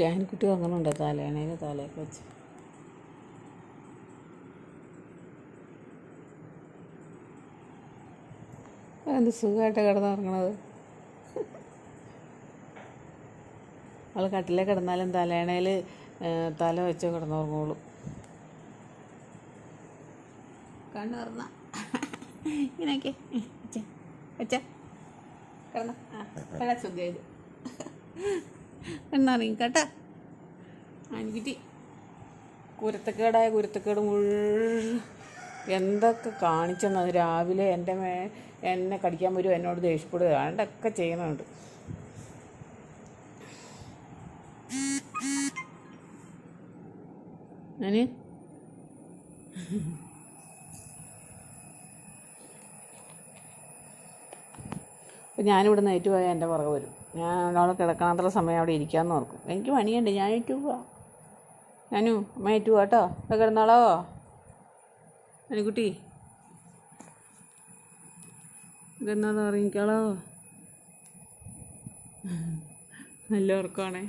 ജാൻകുട്ടി വന്നിട്ടുണ്ട് തലേണയിൽ തലയൊക്കെ വെച്ച്. എന്ത് സുഖമായിട്ട് കിടന്നുറങ്ങണത്? അവൾ കട്ടിലേ കിടന്നാലും തലേണയിൽ തല വെച്ച് കിടന്നുറങ്ങോളൂ കണ്ണു തുറന്ന. അച്ഛ അച്ഛ. കിടന്ന. ആ സുഖമായത് എന്നറിയും കേട്ടാ. ആൻകുട്ടി കുരുത്തക്കേടായ കുരുത്തക്കേട് മുഴുവൻ എന്തൊക്കെ കാണിച്ചെന്നത് രാവിലെ എന്റെ മേ എന്നെ കടിക്കാൻ വരും എന്നോട് ദേഷ്യപ്പെടുക. അതൊക്കെ ചെയ്യുന്നുണ്ട്. ഞാൻ അപ്പം ഞാനിവിടെ നിന്ന് ഏറ്റു പോയാൽ എന്റെ പുറകെ വരും. ഞാൻ അവിടെ കിടക്കണത്ര സമയം അവിടെ ഇരിക്കാമെന്ന് ഓർക്കും. എനിക്ക് പണിയുണ്ട് ഞാൻ ഏറ്റു പോവാം. ഞാനു അമ്മ ഏറ്റു പോവാട്ടോ ഇവിടെ കിടന്നോളോ. അനുകുട്ടി. കിടന്നോളോ ഇറങ്ങിക്കോളോ നല്ല ഉറക്കമാണേ.